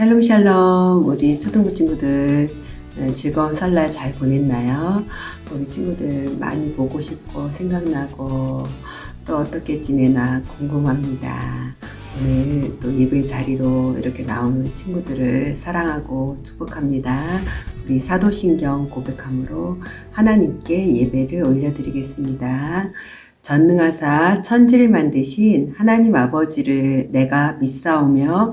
샬롬 샬롬 우리 초등부 친구들 어, 즐거운 설날 잘 보냈나요? 우리 친구들 많이 보고 싶고 생각나고 또 어떻게 지내나 궁금합니다. 오늘 또 예배 자리로 이렇게 우리 친구들을 사랑하고 축복합니다. 우리 사도신경 고백함으로 하나님께 예배를 올려드리겠습니다. 전능하사 천지를 만드신 하나님 아버지를 내가 믿사오며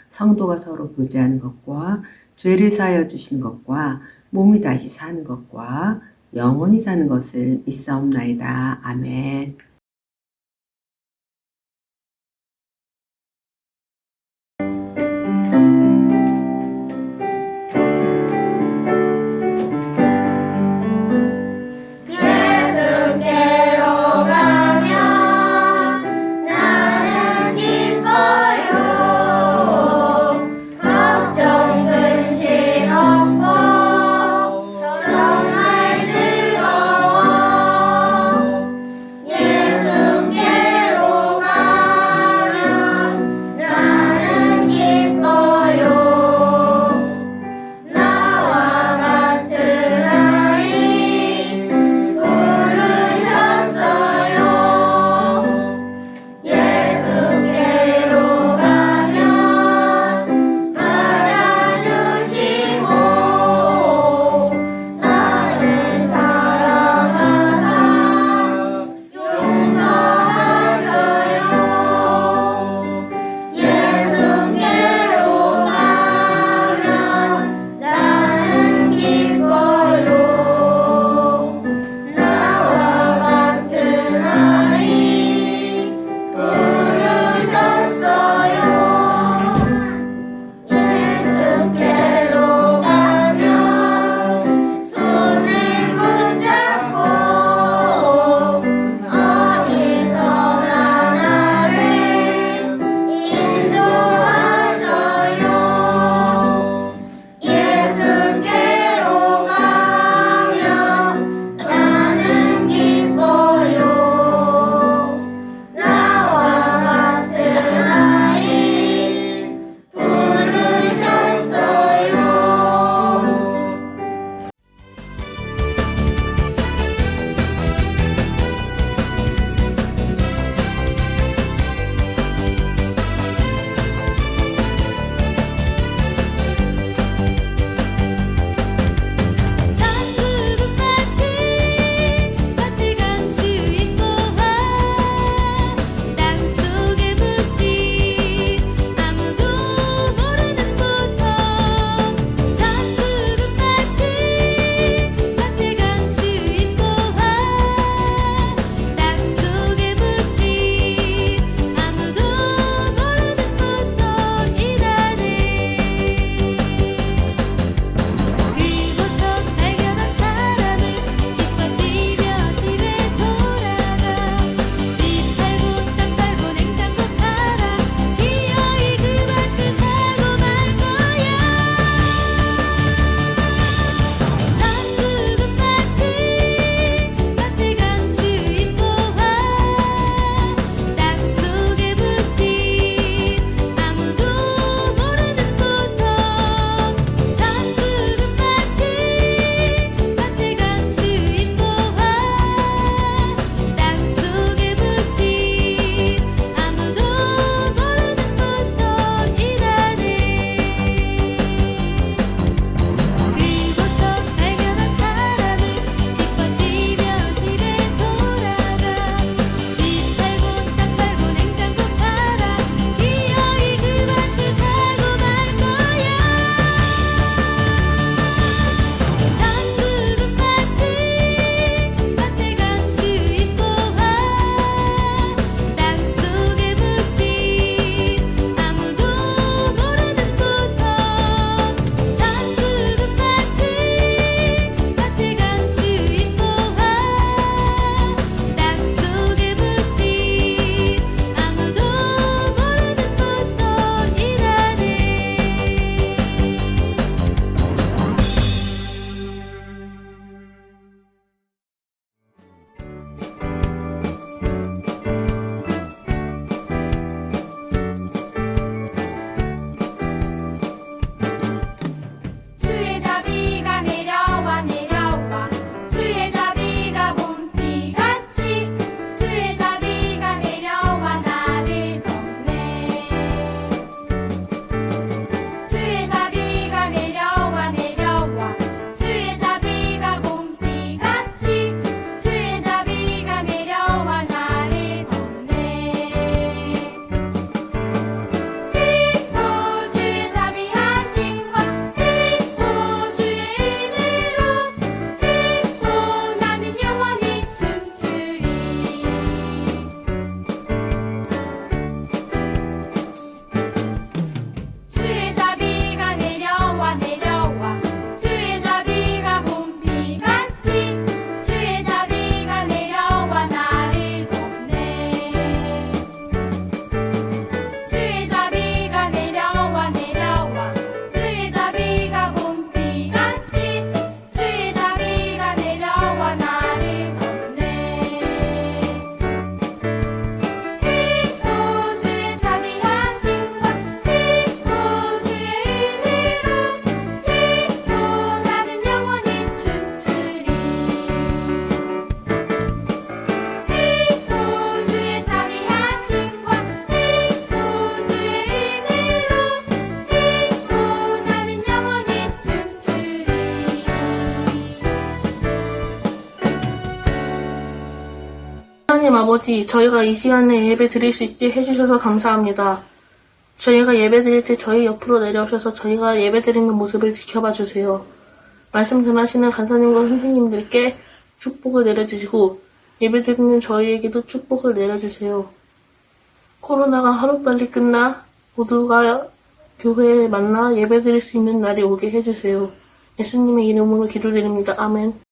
성도가 서로 교제하는 것과 죄를 사하여 주시는 것과 몸이 다시 사는 것과 영원히 사는 것을 믿사옵나이다. 아멘. 아버지, 저희가 이 시간에 예배 드릴 수 있게 해주셔서 감사합니다. 저희가 예배 드릴 때 저희 옆으로 내려오셔서 저희가 예배 드리는 모습을 지켜봐 주세요. 말씀 전하시는 간사님과 선생님들께 축복을 내려주시고 예배 드리는 저희에게도 축복을 내려주세요. 코로나가 하루빨리 끝나 모두가 교회에 만나 예배 드릴 수 있는 날이 오게 해주세요. 예수님의 이름으로 기도드립니다. 아멘.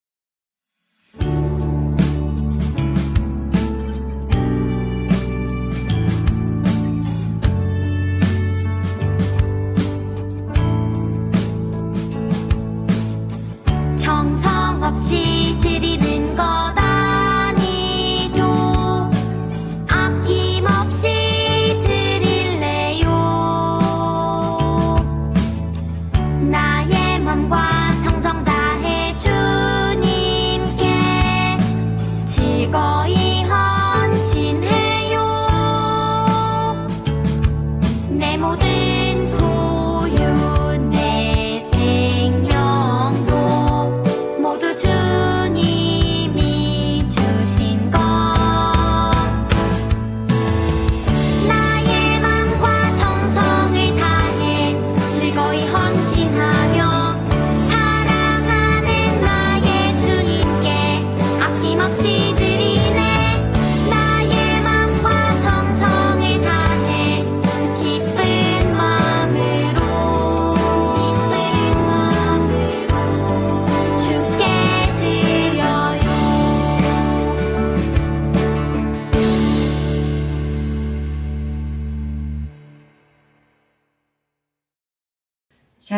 내모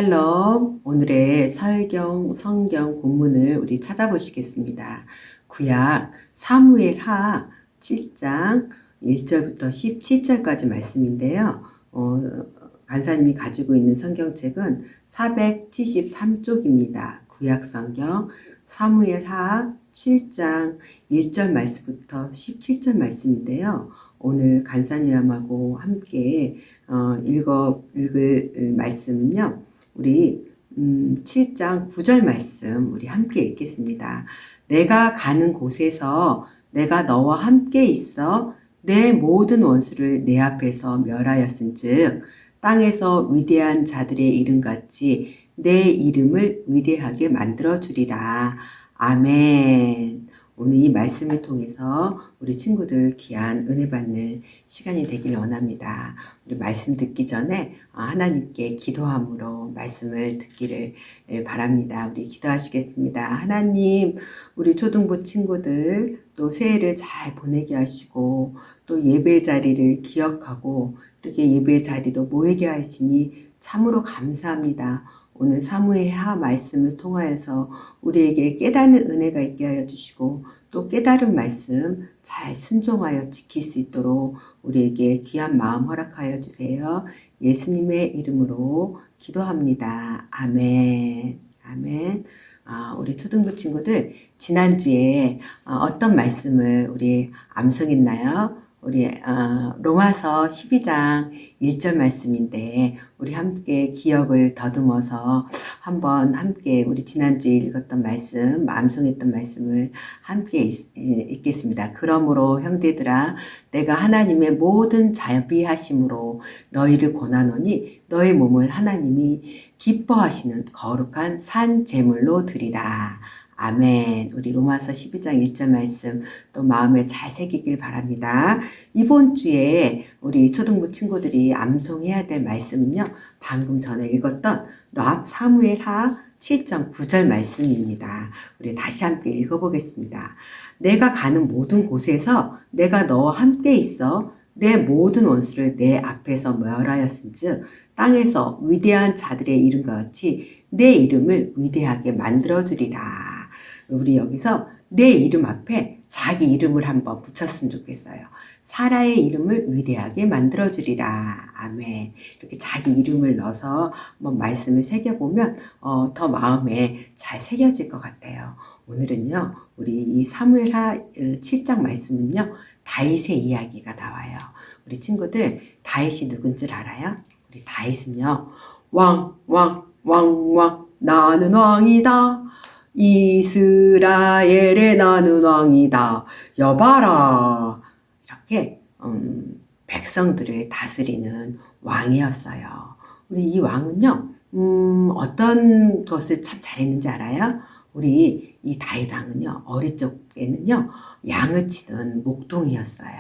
샬롬. 오늘의 설경 성경 본문을 우리 찾아보시겠습니다. 구약 사무엘 하 7장 1절부터 17절까지 말씀인데요. 어, 간사님이 가지고 있는 성경책은 473쪽입니다. 구약 성경 사무엘 하 7장 1절 말씀부터 17절 말씀인데요. 오늘 간사님하고 함께 어, 읽어 읽을 말씀은요. 우리 음, 7장 9절 말씀 우리 함께 읽겠습니다. 내가 가는 곳에서 내가 너와 함께 있어 내 모든 원수를 내 앞에서 멸하였은즉 땅에서 위대한 자들의 이름같이 내 이름을 위대하게 만들어 주리라. 아멘. 오늘 이 말씀을 통해서 우리 친구들 귀한 은혜 받는 시간이 되길 원합니다. 우리 말씀 듣기 전에 어, 하나님께 기도함으로 말씀을 듣기를 예, 바랍니다. 우리 기도하시겠습니다. 하나님, 우리 초등부 친구들 또 새해를 잘 보내게 하시고 또 예배 자리를 기억하고 이렇게 예배 자리로 모이게 하시니 참으로 감사합니다. 오늘 사무엘 하 말씀을 통하여서 우리에게 깨닫는 은혜가 있게 하여 주시고 또 깨달은 말씀 잘 순종하여 지킬 수 있도록 우리에게 귀한 마음 허락하여 주세요. 예수님의 이름으로 기도합니다. 아멘. 아멘. 아, 우리 초등부 친구들 지난주에 어, 어떤 말씀을 우리 암송했나요? 우리 어, 로마서 12장 1절 말씀인데 우리 함께 기억을 더듬어서 한번 함께 우리 지난주에 읽었던 말씀, 암송했던 말씀을 함께 읽, 읽겠습니다. 그러므로 형제들아 내가 하나님의 모든 자비하심으로 너희를 권하노니 너희 몸을 하나님이 기뻐하시는 거룩한 산 제물로 드리라. 아멘. 우리 로마서 12장 1절 말씀 또 마음에 잘 새기길 바랍니다. 이번 주에 우리 초등부 친구들이 암송해야 될 말씀은요. 방금 전에 읽었던 랍 사무엘 하 7장 9절 말씀입니다. 우리 다시 함께 읽어보겠습니다. 내가 가는 모든 곳에서 내가 너와 함께 있어 내 모든 원수를 내 앞에서 멸하였은즉 땅에서 위대한 자들의 이름과 같이 내 이름을 위대하게 만들어 주리라. 우리 여기서 내 이름 앞에 자기 이름을 한번 붙였으면 좋겠어요. 사라의 이름을 위대하게 만들어 주리라. 아멘. 이렇게 자기 이름을 넣어서 한번 말씀을 새겨보면 어, 더 마음에 잘 새겨질 것 같아요. 오늘은요, 우리 이 사무엘하 7장 말씀은요, 다윗의 이야기가 나와요. 우리 친구들 다윗이 누군지 알아요? 우리 다윗은요, 왕, 왕, 왕, 왕, 나는 왕이다. 이스라엘의 나는 왕이다. 여봐라. 이렇게 음, 백성들을 다스리는 왕이었어요. 우리 이 왕은요, 음, 어떤 것을 참 잘했는지 알아요? 우리 이 다윗 왕은요, 어릴 적에는요, 양을 치던 목동이었어요.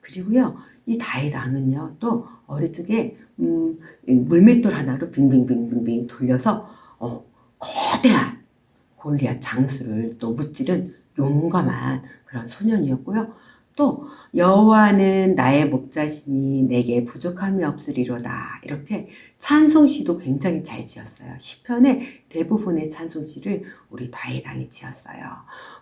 그리고요, 이 다윗 왕은요, 또 어릴 적에 음, 이 물맷돌 하나로 빙빙빙빙빙 돌려서 어, 거대한 골리앗 장수를 또 무찌른 용감한 그런 소년이었고요. 또 여호와는 나의 목자시니 내게 부족함이 없으리로다. 이렇게 찬송시도 굉장히 잘 지었어요. 시편의 대부분의 찬송시를 우리 다윗 왕이 지었어요.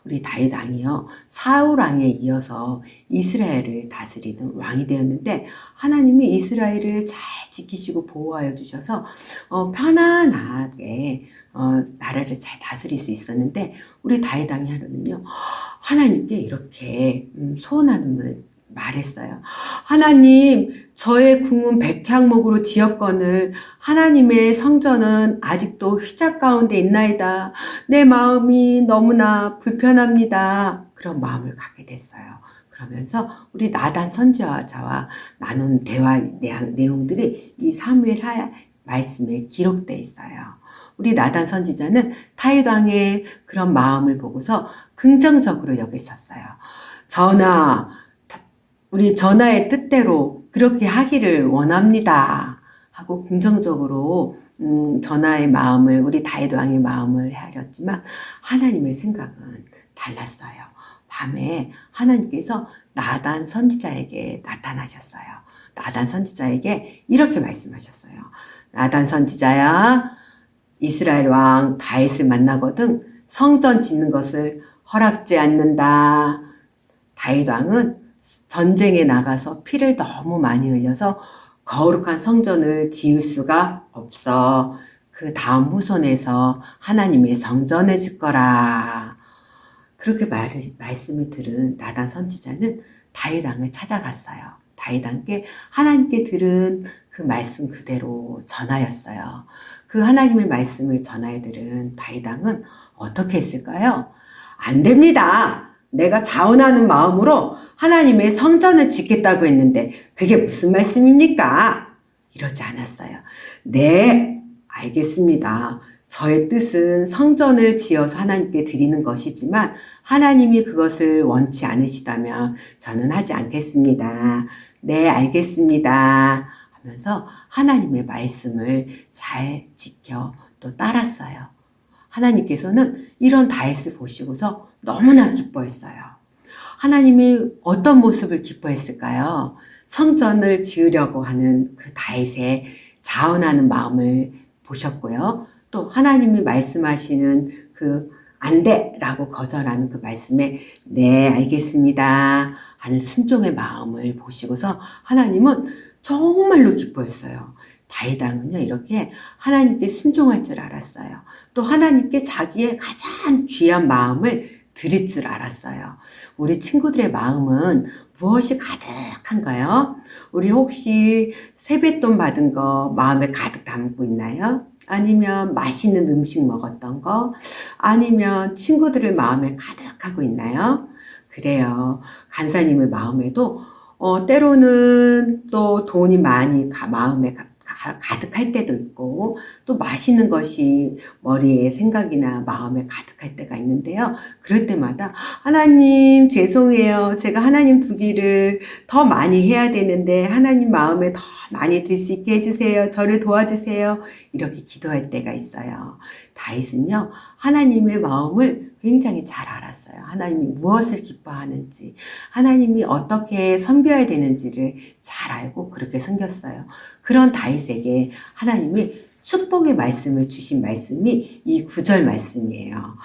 우리 다윗 왕이요 사울 왕에 이어서 이스라엘을 다스리는 왕이 되었는데 하나님이 이스라엘을 잘 지키시고 보호하여 주셔서 어, 편안하게 어, 나라를 잘 다스릴 수 있었는데 우리 다윗 왕이 하루는요 하나님께 이렇게 음, 소원하는 말했어요. 하나님, 저의 궁은 백향목으로 지었거늘 하나님의 성전은 아직도 휘장 가운데 있나이다. 내 마음이 너무나 불편합니다. 그런 마음을 갖게 됐어요. 그러면서 우리 나단 선지자와 나눈 대화 내용- 내용들이 이 사무엘 하 말씀에 기록되어 있어요. 우리 나단 선지자는 타이왕의 그런 마음을 보고서 긍정적으로 여겼었어요. 전하, 우리 전하의 뜻대로 그렇게 하기를 원합니다. 하고 긍정적으로 음, 전하의 마음을 우리 다윗 왕의 마음을 헤아렸지만 하나님의 생각은 달랐어요. 밤에 하나님께서 나단 선지자에게 나타나셨어요. 나단 선지자에게 이렇게 말씀하셨어요. 나단 선지자야, 이스라엘 왕 다윗을 만나거든 성전 짓는 것을 허락지 않는다. 다윗 왕은 전쟁에 나가서 피를 너무 많이 흘려서 거룩한 성전을 지을 수가 없어. 그 다음 후손에서 하나님의 성전을 짓거라. 그렇게 말, 말씀을 들은 나단 선지자는 다윗 왕을 찾아갔어요. 다윗 왕께 하나님께 들은 그 말씀 그대로 전하였어요. 그 하나님의 말씀을 전하여 들은 다윗 왕은 어떻게 했을까요? 안 됩니다. 내가 자원하는 마음으로 하나님의 성전을 짓겠다고 했는데 그게 무슨 말씀입니까? 이러지 않았어요. 네, 알겠습니다. 저의 뜻은 성전을 지어서 하나님께 드리는 것이지만 하나님이 그것을 원치 않으시다면 저는 하지 않겠습니다. 네, 알겠습니다. 하면서 하나님의 말씀을 잘 지켜 또 따랐어요. 하나님께서는 이런 다윗을 보시고서 너무나 기뻐했어요. 하나님이 어떤 모습을 기뻐했을까요? 성전을 지으려고 하는 그 다윗의 자원하는 마음을 보셨고요. 또 하나님이 말씀하시는 그 안 돼 라고 거절하는 그 말씀에 네 알겠습니다 하는 순종의 마음을 보시고서 하나님은 정말로 기뻐했어요. 다윗 왕은요 이렇게 하나님께 순종할 줄 알았어요. 또 하나님께 자기의 가장 귀한 마음을 드릴 줄 알았어요. 우리 친구들의 마음은 무엇이 가득한가요? 우리 혹시 세뱃돈 받은 거 마음에 가득 담고 있나요? 아니면 맛있는 음식 먹었던 거? 아니면 친구들의 마음에 가득하고 있나요? 그래요. 간사님의 마음에도 어, 때로는 또 돈이 많이 가, 마음에 가, 가, 가득할 때도 있고 또 맛있는 것이 머리에 생각이나 마음에 가득할 때가 있는데요. 그럴 때마다 하나님 죄송해요. 제가 하나님 두기를 더 많이 해야 되는데 하나님 마음에 더 많이 들 수 있게 해주세요. 저를 도와주세요. 이렇게 기도할 때가 있어요. 다윗은요 하나님의 마음을 굉장히 잘 알았어요. 하나님이 무엇을 기뻐하는지, 하나님이 어떻게 섬겨야 되는지를 잘 알고 그렇게 섬겼어요. 그런 다윗에게 하나님이 축복의 말씀을 주신 말씀이 이 구절 말씀이에요.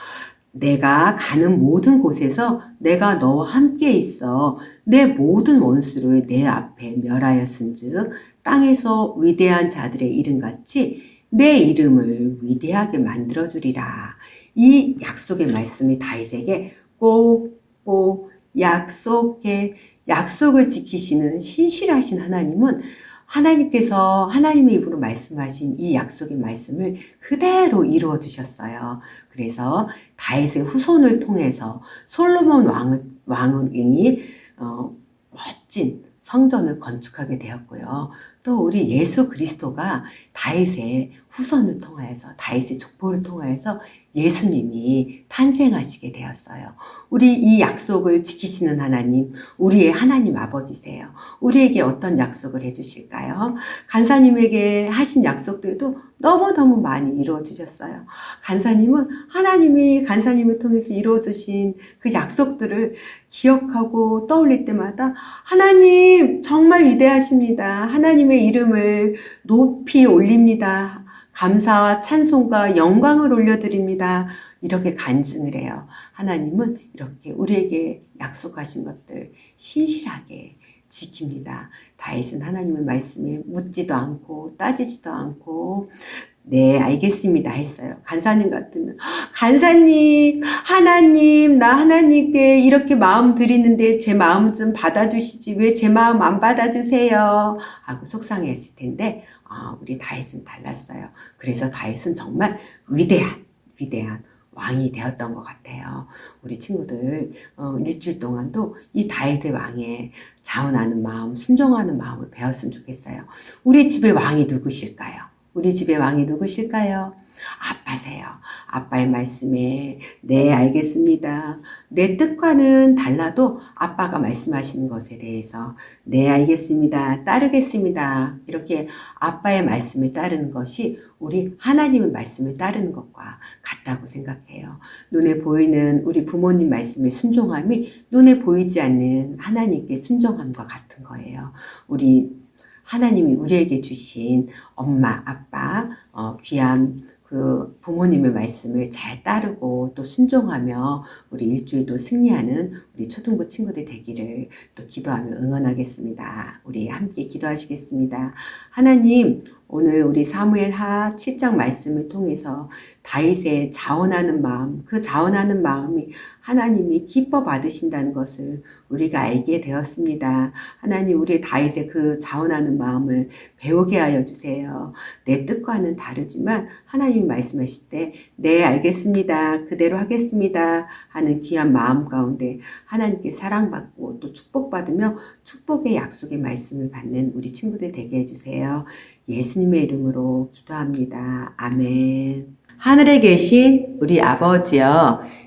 내가 가는 모든 곳에서 내가 너와 함께 있어 내 모든 원수를 내 앞에 멸하였은즉 땅에서 위대한 자들의 이름 같이 내 이름을 위대하게 만들어 주리라. 이 약속의 말씀이 다윗에게 꼭꼭 약속해 약속을 지키시는 신실하신 하나님은 하나님께서 하나님의 입으로 말씀하신 이 약속의 말씀을 그대로 이루어 주셨어요. 그래서 다윗의 후손을 통해서 솔로몬 왕 왕이 어, 멋진 성전을 건축하게 되었고요. 또 우리 예수 그리스도가 다윗의 후손을 통하여서 다윗의 족보를 통하여서 예수님이 탄생하시게 되었어요. 우리 이 약속을 지키시는 하나님, 우리의 하나님 아버지세요. 우리에게 어떤 약속을 해주실까요? 간사님에게 하신 약속들도 너무너무 많이 이루어 주셨어요. 간사님은 하나님이 간사님을 통해서 이루어 주신 그 약속들을 기억하고 떠올릴 때마다 하나님 정말 위대하십니다. 하나님의 이름을 높이 올립니다. 감사와 찬송과 영광을 올려드립니다. 이렇게 간증을 해요. 하나님은 이렇게 우리에게 약속하신 것들 신실하게 지킵니다. 다윗은 하나님의 말씀에 묻지도 않고 따지지도 않고 네 알겠습니다 했어요. 간사님 같으면 간사님 하나님 나 하나님께 이렇게 마음 드리는데 제 마음 좀 받아주시지 왜 제 마음 안 받아주세요 하고 속상했을 텐데 아, 우리 다윗은 달랐어요. 그래서 다윗은 정말 위대한 위대한 왕이 되었던 것 같아요. 우리 친구들 어, 일주일 동안도 이 다윗의 왕의 자원하는 마음, 순종하는 마음을 배웠으면 좋겠어요. 우리 집의 왕이 누구실까요? 우리 집의 왕이 누구실까요? 아빠세요. 아빠의 말씀에 네 알겠습니다. 내 뜻과는 달라도 아빠가 말씀하시는 것에 대해서 네 알겠습니다. 따르겠습니다. 이렇게 아빠의 말씀을 따르는 것이 우리 하나님의 말씀을 따르는 것과 같다고 생각해요. 눈에 보이는 우리 부모님 말씀에 순종함이 눈에 보이지 않는 하나님께 순종함과 같은 거예요. 우리 하나님이 우리에게 주신 엄마, 아빠, 어, 귀한 그 부모님의 말씀을 잘 따르고 또 순종하며 우리 일주일도 승리하는 우리 초등부 친구들 되기를 또 기도하며 응원하겠습니다. 우리 함께 기도하시겠습니다. 하나님, 오늘 우리 사무엘하 7장 말씀을 통해서 다윗의 자원하는 마음, 그 자원하는 마음이 하나님이 기뻐 받으신다는 것을 우리가 알게 되었습니다. 하나님, 우리 다윗의 그 자원하는 마음을 배우게 하여 주세요. 내 뜻과는 다르지만 하나님이 말씀하실 때, 네, 알겠습니다. 그대로 하겠습니다. 하는 귀한 마음 가운데 하나님께 사랑받고 또 축복받으며 축복의 약속의 말씀을 받는 우리 친구들 되게 해주세요. 예수님의 이름으로 기도합니다. 아멘. 하늘에 계신 우리 아버지여,